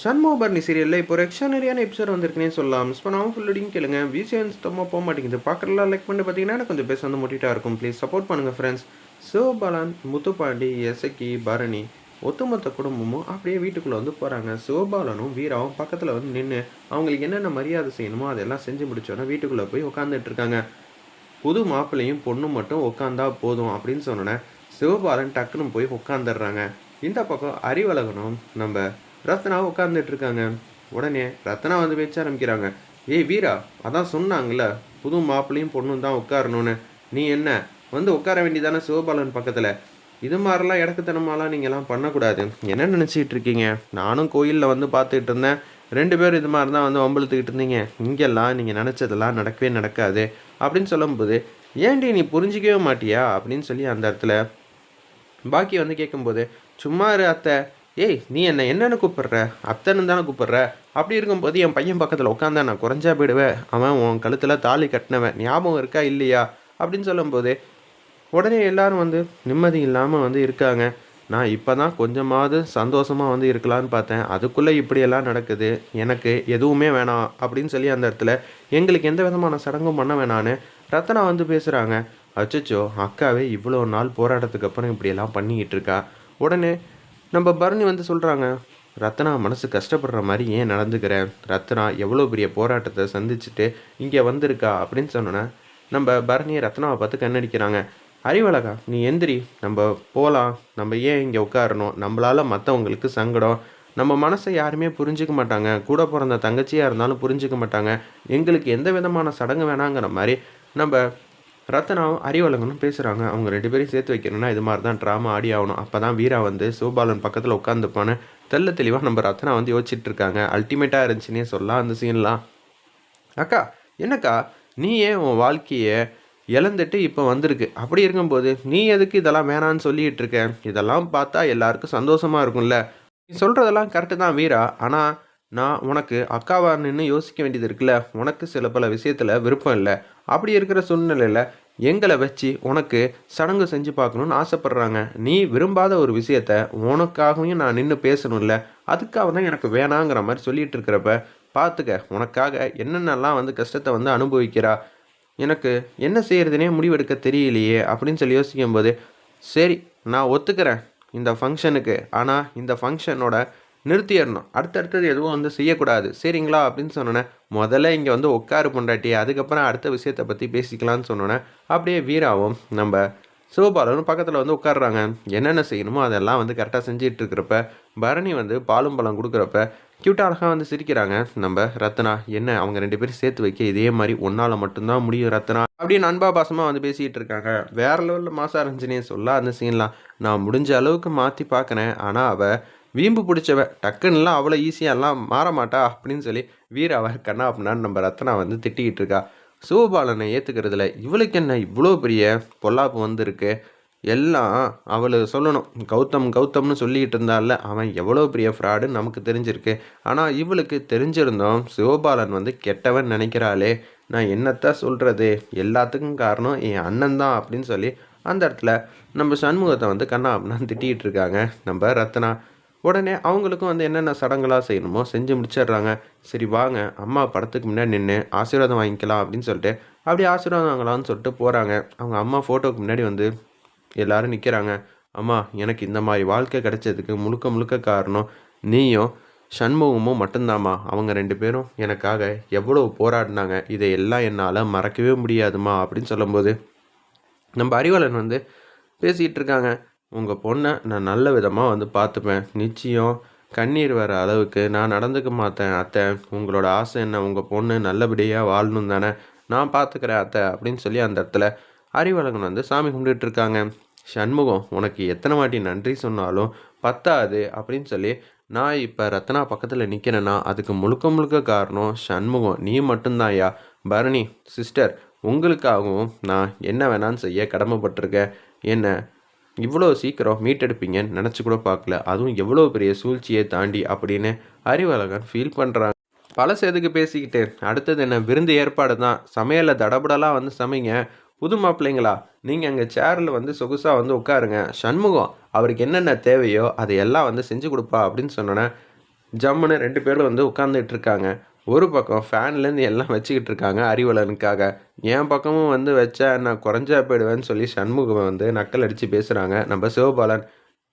சன்மோபர்னி சீரியலில் இப்போ ஒரு எக்ஸ்ட்ரானரியான எபிசோட் வந்திருக்குனே சொல்லலாம் மிஸ் பண்ணாமல் ஃபுல்லடியும் கேளுங்க. விசிஎன் சுத்தமாக போக மாட்டேங்குது? பார்க்குறலாம் லைக் பண்ணி பார்த்தீங்கன்னா எனக்கு கொஞ்சம் பேச வந்து மோட்டிட்டாக இருக்கும். ப்ளீஸ் சப்போர்ட் பண்ணுங்கள் ஃப்ரெண்ட்ஸ் சிவபாலன் முத்துப்பாண்டி எசக்கி பரணி ஒத்துமொத்த குடும்பமும் அப்படியே வீட்டுக்குள்ளே வந்து போகிறாங்க சிவபாலனும் வீராவும் பக்கத்தில் வந்து நின்று அவங்களுக்கு என்னென்ன மரியாதை செய்யணுமோ அதெல்லாம் செஞ்சு முடிச்சோன்னா வீட்டுக்குள்ளே போய் உட்காந்துட்டு இருக்காங்க. புது மாப்பிள்ளையும் பொண்ணும் மட்டும் உட்காந்தா போதும் அப்படின்னு சொன்னோன்னே சிவபாலன் டக்குன்னு போய் உட்காந்துடுறாங்க இந்த பக்கம் அறிவழகனும் நம்ம ரத்னா உட்காந்துட்டு இருக்காங்க உடனே ரத்னா வந்து பேச்ச ஆரம்பிக்கிறாங்க. ஏய் வீரா அதான் சொன்னாங்கல்ல புது மாப்பிள்ளையும் பொண்ணும் தான் உட்காரணும்னு. நீ என்ன? வந்து உட்கார வேண்டியதானே சிவபாலன் பக்கத்தில்? இது மாதிரிலாம் இடக்குத்தனமாலாம் நீங்கள்லாம் பண்ணக்கூடாது. என்ன நினச்சிக்கிட்டு இருக்கீங்க நானும் கோயிலில் வந்து பார்த்துக்கிட்டு இருந்தேன் ரெண்டு பேரும் இது மாதிரி தான் வந்து வம்பிழுத்துக்கிட்டு இருந்தீங்க இங்கெல்லாம் நீங்கள் நினச்சதெல்லாம் நடக்கவே நடக்காது. அப்படின்னு சொல்லும்போது ஏன்டி நீ புரிஞ்சிக்கவே மாட்டியா? அப்படின்னு சொல்லி அந்த இடத்துல பாக்கி வந்து கேட்கும்போது சும்மா இரு அத்தை. ஏய் நீ என்னை என்னென்னு கூப்பிடுற? அத்தன்னு தானே கூப்பிடுற? அப்படி இருக்கும்போது என் பையன் பக்கத்தில் உட்காந்தா நான் குறைஞ்சா போயிடுவேன். அவன் உன் கழுத்தில் தாலி கட்டினவன். ஞாபகம் இருக்கா இல்லையா? அப்படின்னு சொல்லும்போது உடனே எல்லாரும் வந்து நிம்மதி இல்லாமல் வந்து இருக்காங்க. நான் இப்போ தான் கொஞ்சமாவது சந்தோஷமாக வந்து இருக்கலான்னு பார்த்தேன். அதுக்குள்ளே இப்படியெல்லாம் நடக்குது. எனக்கு எதுவுமே வேணாம் அப்படின்னு சொல்லி அந்த இடத்துல எங்களுக்கு எந்த விதமான சடங்கும் பண்ண வேணான்னு ரத்னா வந்து பேசுகிறாங்க அச்சச்சோ அக்காவே இவ்வளோ நாள் போராட்டத்துக்கு அப்புறம் இப்படியெல்லாம் பண்ணிக்கிட்டு இருக்கா? உடனே நம்ம பரணி வந்து சொல்கிறாங்க ரத்னா மனசு கஷ்டப்படுற மாதிரி ஏன் நடந்துக்கிறேன் ரத்னா எவ்வளோ பெரிய போராட்டத்தை சந்திச்சுட்டு இங்கே வந்திருக்கா? அப்படின்னு சொன்னோன்னே நம்ம பரணியை ரத்னாவை பார்த்து கண்ணடிக்கிறாங்க. அறிவழகா நீ எந்திரி நம்ம போகலாம் நம்ம ஏன் இங்கே உட்காரணும்? நம்மளால் மற்றவங்களுக்கு சங்கடம். நம்ம மனசை யாருமே புரிஞ்சுக்க மாட்டாங்க. கூட பிறந்த தங்கச்சியாக இருந்தாலும் புரிஞ்சுக்க மாட்டாங்க. எங்களுக்கு எந்த விதமான சடங்கு வேணாங்கிற மாதிரி நம்ம ரத்னாவும் அறிவழகனும் பேசுகிறாங்க அவங்க ரெண்டு பேரையும் சேர்த்து வைக்கணும்னா இது மாதிரி தான் ட்ராமா ஆடி ஆகணும். அப்போ தான் வீரா வந்து சிவபாலன் பக்கத்தில் உட்காந்துப்பான்னு தெல்ல தெளிவாக நம்ம ரத்னா வந்து யோசிச்சுட்டு இருக்காங்க. அல்டிமேட்டாக இருந்துச்சுன்னே சொல்லலாம் அந்த சீன்லாம் அக்கா என்னக்கா? நீ ஏன் உன் வாழ்க்கையை இழந்துட்டு இப்போ வந்திருக்கு? அப்படி இருக்கும்போது நீ எதுக்கு இதெல்லாம் வேணான்னு சொல்லிகிட்டு இருக்க? இதெல்லாம் பார்த்தா எல்லாருக்கும் சந்தோஷமாக இருக்கும்ல. நீ சொல்கிறதெல்லாம் கரெக்டு தான் வீரா. ஆனால் நான் உனக்கு அக்காவாக நின்று யோசிக்க வேண்டியது இருக்குல்ல? உனக்கு சில பல விஷயத்தில் விருப்பம் இல்லை. அப்படி இருக்கிற சூழ்நிலையில் எங்களை வச்சு உனக்கு சடங்கு செஞ்சு பார்க்கணுன்னு ஆசைப்பட்றாங்க. நீ விரும்பாத ஒரு விஷயத்த உனக்காகவும் நான் நின்று பேசணும்ல. அதுக்காக தான் எனக்கு வேணாங்கிற மாதிரி சொல்லிட்டு இருக்கிறப்ப பார்த்துக்க உனக்காக என்னென்னலாம் வந்து கஷ்டத்தை வந்து அனுபவிக்கிறா? எனக்கு என்ன செய்கிறதுனே முடிவெடுக்க தெரியலையே அப்படின்னு சொல்லி யோசிக்கும்போது சரி நான் ஒத்துக்கிறேன் இந்த ஃபங்க்ஷனுக்கு ஆனால் இந்த ஃபங்க்ஷனோட நிறுத்திடணும். அடுத்தடுத்தது எதுவும் வந்து செய்யக்கூடாது. சரிங்களா? அப்படின்னு சொன்னோன்னே முதல்ல இங்கே வந்து உட்காரு பொண்டாட்டி அதுக்கப்புறம் அடுத்த விஷயத்தை பற்றி பேசிக்கலாம்னு சொன்னோன்னே அப்படியே வீராவும் நம்ம சிவபாலனும் பக்கத்தில் வந்து உட்காடுறாங்க என்னென்ன செய்யணுமோ அதெல்லாம் வந்து கரெக்டாக செஞ்சிட்டு இருக்கிறப்ப பரணி வந்து பாலும் பழம் கொடுக்குறப்ப க்யூட்டாக அழகாக வந்து சிரிக்கிறாங்க. நம்ம ரத்னா என்ன அவங்க ரெண்டு பேரும் சேர்த்து வைக்க இதே மாதிரி ஒன்றால் மட்டும்தான் முடியும் ரத்னா? அப்படின்னு அன்பா பாசமாக வந்து பேசிகிட்டு இருக்காங்க வேற லெவலில் மாசா இருந்துச்சுன்னே சொல்ல அந்த சீன்லாம் நான் முடிஞ்ச அளவுக்கு மாற்றி பார்க்குறேன். ஆனால் அவள் வீம்பு பிடிச்சவ டக்குன்னுலாம் அவ்வளோ ஈஸியாலாம் மாற மாட்டா அப்படின்னு சொல்லி வீராவை கண்ணா அப்படின்னான்னு நம்ம ரத்னா வந்து திட்டிக்கிட்டு இருக்கா. சிவபாலனை ஏற்றுக்கிறதுல இவளுக்கு என்ன இவ்வளோ பெரிய பொல்லாப்பு வந்திருக்கு? எல்லாம் அவளை சொல்லணும். கௌதம் கௌதம்னு சொல்லிக்கிட்டு இருந்தால அவன் எவ்வளோ பெரிய ஃப்ராடுன்னு நமக்கு தெரிஞ்சிருக்கு. ஆனால் இவளுக்கு தெரிஞ்சிருந்தோம் சிவபாலன் வந்து கெட்டவன் நினைக்கிறாளே நான் என்னத்தான் சொல்கிறது எல்லாத்துக்கும் காரணம் என் அண்ணன் தான் அப்படின்னு சொல்லி அந்த இடத்துல நம்ம சண்முகத்தை வந்து கண்ணா அப்படின்னு திட்டிகிட்டு இருக்காங்க நம்ம ரத்னா. உடனே அவங்களுக்கும் வந்து என்னென்ன சடங்கெல்லாம் செய்யணுமோ செஞ்சு முடிச்சிடுறாங்க. சரி வாங்க. அம்மா படத்துக்கு முன்னாடி நின்று ஆசீர்வாதம் வாங்கிக்கலாம் அப்படின்னு சொல்லிட்டு அப்படி ஆசீர்வாதம் வாங்கலாம்னு சொல்லிட்டு போகிறாங்க அவங்க அம்மா ஃபோட்டோக்கு முன்னாடி வந்து எல்லாரும் நிற்கிறாங்க அம்மா எனக்கு இந்த மாதிரி வாழ்க்கை கிடைச்சதுக்கு முழுக்க முழுக்க காரணம் நீயும் சண்முகமும் மட்டும்தாம்மா. அவங்க ரெண்டு பேரும் எனக்காக எவ்வளோ போராடினாங்க. இதை எல்லாம் என்னால் மறக்கவே முடியாதுமா அப்படின்னு சொல்லும்போது நம்ம அறிவாளன் வந்து பேசிகிட்டு இருக்காங்க. உங்கள் பொண்ணை நான் நல்ல விதமாக வந்து பார்த்துப்பேன். நிச்சயம் கண்ணீர் வர அளவுக்கு நான் நடந்துக்க மாட்டேன் அத்தை. உங்களோட ஆசை என்ன? உங்கள் பொண்ணு நல்லபடியாக வாழணும் தானே? நான் பார்த்துக்கிறேன் அத்தை அப்படின்னு சொல்லி அந்த இடத்துல அறிவழகன் வந்து சாமி கும்பிட்டுட்டு இருக்காங்க. சண்முகம் உனக்கு எத்தனை வாட்டி நன்றி சொன்னாலும் பத்தாது அப்படின்னு சொல்லி நான் இப்போ ரத்னா பக்கத்தில் நிற்கிறேன்னா அதுக்கு முழுக்க முழுக்க காரணம் சண்முகம். நீ மட்டும்தான்யா. பரணி சிஸ்டர் உங்களுக்காகவும் நான் என்ன வேணான்னு செய்ய கடமைப்பட்டிருக்கேன். என்ன இவ்வளோ சீக்கிரம் மீட்டெடுப்பீங்கன்னு நினச்சி கூட பார்க்கல. அதுவும் எவ்வளோ பெரிய சூழ்ச்சியை தாண்டி அப்படின்னு அறிவழகன் ஃபீல் பண்ணுறாங்க பழசு எதுக்கு பேசிக்கிட்டு? அடுத்தது என்ன? விருந்து ஏற்பாடு தான். சமையலில் தடபடலாக வந்து சமைங்க. புது மாப்பிள்ளைங்களா? நீங்கள் அங்கே சேரில் வந்து சொகுசாக வந்து உட்காருங்க. சண்முகம் அவருக்கு என்னென்ன தேவையோ அதை எல்லாம் வந்து செஞ்சு கொடுப்பா அப்படின்னு சொன்னோன்னே ஜம்முன்னு ரெண்டு பேரும் வந்து உட்காந்துட்டு இருக்காங்க. ஒரு பக்கம் ஃபேன்லேருந்து எல்லாம் வச்சுக்கிட்டு இருக்காங்க அறிவலனுக்காக. என் பக்கமும் வந்து வச்சா நான் குறைஞ்சா போயிடுவேன்னு சொல்லி சண்முகம் வந்து நக்கல் அடித்து பேசுகிறாங்க நம்ம சிவபாலன்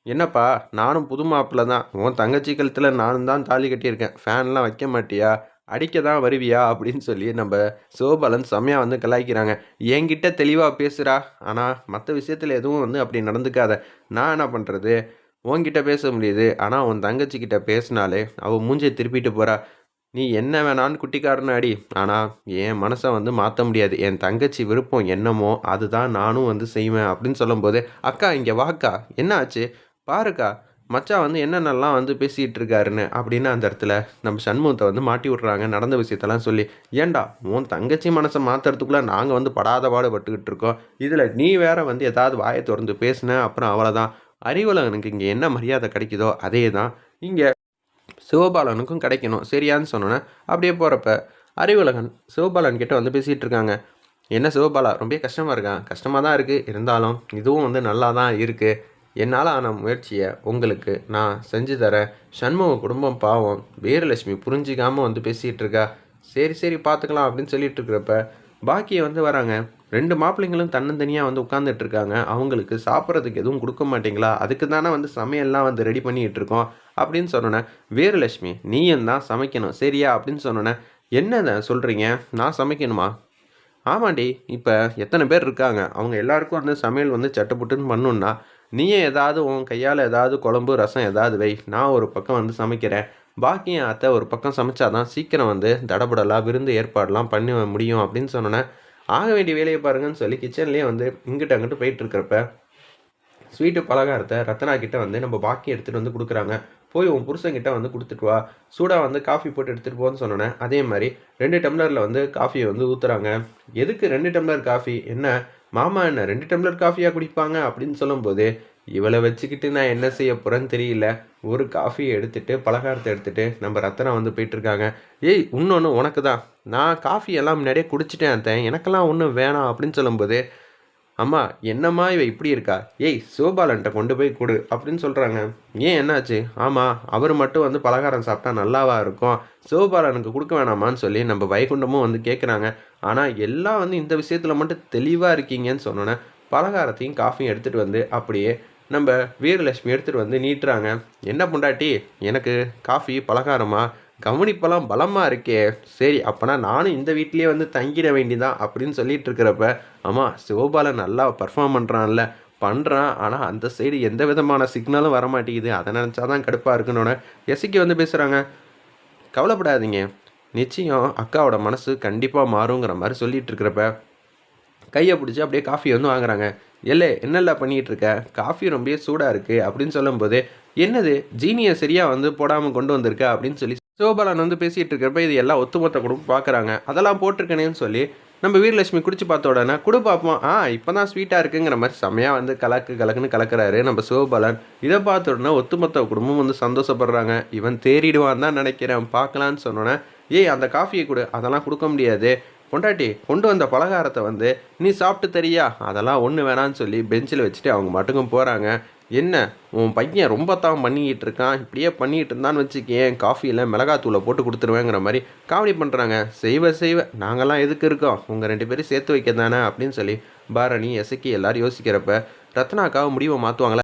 என்னப்பா நானும் புது மாப்பிள்ள தான். உன் தங்கச்சி கழுத்தில் நானும் தான் தாலி கட்டியிருக்கேன். ஃபேன்லாம் வைக்க மாட்டியா? அடிக்க தான் வருவியா? அப்படின்னு சொல்லி நம்ம சிவபாலன் செம்மையாக வந்து கலாய்க்கிறாங்க. என்கிட்ட தெளிவாக பேசுகிறா ஆனால் மற்ற விஷயத்தில் எதுவும் வந்து அப்படி நடந்துக்காத. நான் என்ன பண்ணுறது உன்கிட்ட பேச முடியுது. ஆனால் உன் தங்கச்சிக்கிட்ட பேசினாலே அவள் மூஞ்சியை திருப்பிட்டு போகிறா நீ என்ன வேணான்னு குட்டிக்காரன்னு அடி. ஆனால் என் மனசை வந்து மாற்ற முடியாது. என் தங்கச்சி விருப்பம் என்னமோ அதுதான் நானும் வந்து செய்வேன் அப்படின்னு சொல்லும்போது அக்கா இங்கே வாக்கா. என்ன ஆச்சு? பாருக்கா. மச்சான் வந்து என்னென்னலாம் வந்து பேசிகிட்டு இருக்காருன்னு அப்படின்னு அந்த இடத்துல நம்ம சண்முகத்தை வந்து மாட்டி விட்றாங்க. நடந்த விஷயத்தெல்லாம் சொல்லி ஏன்டா உன் தங்கச்சி மனசை மாற்றுறதுக்குள்ளே நாங்கள் வந்து படாத பாடுபட்டுக்கிட்டு இருக்கோம். இதில் நீ வேற வந்து ஏதாவது வாயை திறந்து பேசுன அப்புறம் அவ்வளோதான் அறிவுலகனுக்கு இங்கே என்ன மரியாதை கிடைக்குதோ அதே தான் இங்கே சிவபாலனுக்கும் கிடைக்கணும். சரியான்னு சொன்னோன்னே அப்படியே போகிறப்ப அறிவுலகன் சிவபாலன் கிட்ட வந்து பேசிகிட்டு இருக்காங்க. என்ன சிவபாலா ரொம்ப கஷ்டமாக இருக்கான் கஷ்டமாக தான் இருக்குது இருந்தாலும் இதுவும் வந்து நல்லா தான் இருக்குது என்னால் ஆன முயற்சியை உங்களுக்கு நான் செஞ்சு தரேன் சண்முக குடும்பம் பாவம் வீரலட்சுமி புரிஞ்சிக்காமல் வந்து பேசிகிட்டு இருக்கா. சரி சரி பார்த்துக்கலாம் அப்படின்னு சொல்லிட்டு இருக்கிறப்ப பாக்கியை வந்து வராங்க. ரெண்டு மாப்பிள்ளைங்களும் தன்னந்தனியாக வந்து உட்காந்துட்டு இருக்காங்க அவங்களுக்கு சாப்பிட்றதுக்கு எதுவும் கொடுக்க மாட்டீங்களா? அதுக்கு தானே வந்து சமையல்லாம் வந்து ரெடி பண்ணிகிட்டு இருக்கோம் அப்படின்னு சொன்னோன்னே வீரலட்சுமி நீயும் தான் சமைக்கணும். சரியா? அப்படின்னு சொன்னோன்னே என்னதை சொல்கிறீங்க நான் சமைக்கணுமா? ஆமாண்டி இப்போ எத்தனை பேர் இருக்காங்க. அவங்க எல்லாருக்கும் வந்து சமையல் வந்து சட்டப்புட்டுன்னு பண்ணணுன்னா நீயே ஏதாவது உன் கையால் ஏதாவது குழம்பு ரசம் ஏதாவது வை. நான் ஒரு பக்கம் வந்து சமைக்கிறேன். பாக்கி என் அத்தை ஒரு பக்கம் சமைச்சாதான் சீக்கிரம் வந்து தடபுடலாக விருந்து ஏற்பாடெலாம் பண்ணி முடியும். அப்படின்னு சொன்னோன்னே ஆக வேண்டிய வேலையை பாருங்கன்னு சொல்லி கிச்சன்லேயே வந்து இங்கிட்ட அங்கிட்டு போயிட்டு இருக்கிறப்ப ஸ்வீட்டு பலகாரத்தை ரத்னா கிட்ட வந்து நம்ம பாக்கி எடுத்துகிட்டு வந்து கொடுக்குறாங்க. போய் உன் புருஷங்கிட்ட வந்து கொடுத்துட்டு வா. சூடாக வந்து காஃபி போட்டு எடுத்துகிட்டு போன்னு சொன்னேன் அதே மாதிரி ரெண்டு டம்ளரில் வந்து காஃபியை வந்து ஊற்றுறாங்க எதுக்கு ரெண்டு டம்ளர் காஃபி என்ன? மாமா என்ன ரெண்டு டம்ளர் காஃபியாக குடிப்பாங்க அப்படின்னு சொல்லும்போது இவளை வச்சுக்கிட்டு நான் என்ன செய்ய போகிறேன்னு தெரியல. ஒரு காஃபியை எடுத்துகிட்டு பலகாரத்தை எடுத்துகிட்டு நம்ம ரத்தனா வந்து போயிட்டுருக்காங்க. ஏய் இன்னொன்று உனக்கு தான் நான் காஃபி எல்லாம் முன்னாடியே குடிச்சிட்டேன் அத்தேன் எனக்கெல்லாம் ஒன்றும் வேணாம் அப்படின்னு சொல்லும்போது அம்மா என்னம்மா இவ இப்படி இருக்கா? ஏய் சிவபாலன்ட்ட கொண்டு போய் கொடு அப்படின்னு சொல்கிறாங்க ஏன் என்னாச்சு? ஆமாம் அவர் மட்டும் வந்து பலகாரம் சாப்பிட்டா நல்லாவா இருக்கும்? சிவபாலனுக்கு கொடுக்க வேணாமான்னு சொல்லி நம்ம வைகுண்டமும் வந்து கேட்குறாங்க ஆனால் எல்லாம் வந்து இந்த விஷயத்தில் மட்டும் தெளிவாக இருக்கீங்கன்னு சொன்னோன்னே பலகாரத்தையும் காஃபியும் எடுத்துகிட்டு வந்து அப்படியே நம்ம வீரலட்சுமி எடுத்துகிட்டு வந்து நீட்டுறாங்க. என்ன பொண்டாட்டி? எனக்கு காஃபி பலகாரமா? கவனிப்பெல்லாம் பலமாக இருக்கே. சரி அப்போனா நானும் இந்த வீட்லேயே வந்து தங்கிட வேண்டிதான் அப்படின்னு சொல்லிட்டு இருக்கிறப்ப ஆமாம் சிவபாலன் நல்லா பர்ஃபார்ம் பண்ணுறான்ல பண்ணுறான் ஆனால் அந்த சைடு எந்த விதமான சிக்னலும் வர மாட்டேங்குது அதை நினச்சா தான் கடுப்பாக இருக்கணும்னு எசிக்கு வந்து பேசுகிறாங்க கவலைப்படாதீங்க. நிச்சயம் அக்காவோட மனசு கண்டிப்பாக மாறுங்கிற மாதிரி சொல்லிட்டு இருக்கிறப்ப கையை பிடிச்சி அப்படியே காஃபி வந்து வாங்குறாங்க. எல்லே என்னெல்லாம் பண்ணிகிட்டு இருக்க காஃபி ரொம்ப சூடாக இருக்குது அப்படின்னு சொல்லும்போது என்னது? ஜீனியை சரியாக வந்து போடாமல் கொண்டு வந்திருக்க? அப்படின்னு சொல்லி சிவபாலன் வந்து பேசிகிட்டு இருக்கிறப்ப இது எல்லாம் ஒத்துமொத்த குடும்பம் பார்க்குறாங்க அதெல்லாம் போட்டிருக்கேனேன்னு சொல்லி நம்ம வீரலட்சுமி குடிச்சு பார்த்த உடனே குடு பார்ப்போம். ஆ இப்போ தான் ஸ்வீட்டாக இருக்குங்கிற மாதிரி செம்மையாக வந்து கலக்கு கலக்குன்னு கலக்கிறாரு நம்ம சிவபாலன். இதை பார்த்த உடனே ஒத்துமொத்த குடும்பம் வந்து சந்தோஷப்படுறாங்க. இவன் தேறிடுவான் தான் நினைக்கிறேன் பார்க்கலான்னு சொன்னோன்னே ஏய் அந்த காஃபியை கொடு. அதெல்லாம் கொடுக்க முடியாது. பொண்டாட்டி கொண்டு வந்த பலகாரத்தை வந்து நீ சாப்பிட்டு தெரியா? அதெல்லாம் ஒன்று வேணான்னு சொல்லி பெஞ்சில் வச்சுட்டு அவங்க மட்டுக்கும் போகிறாங்க என்ன? உன் பையன் ரொம்ப தான் பண்ணிக்கிட்டு இருக்கான். இப்படியே பண்ணிக்கிட்டு இருந்தான்னு வச்சுக்கேன். காஃபியில் மிளகாத்தூளை போட்டு கொடுத்துருவேங்கிற மாதிரி காமெடி பண்ணுறாங்க செய்வ செய்வ. நாங்கள்லாம் எதுக்கு இருக்கோம்? உங்கள் ரெண்டு பேரும் சேர்த்து வைக்க தானே அப்படின்னு சொல்லி பாரணி எசக்கி எல்லோரும் யோசிக்கிறப்ப ரத்னாக்காவை முடிவை மாற்றுவாங்களே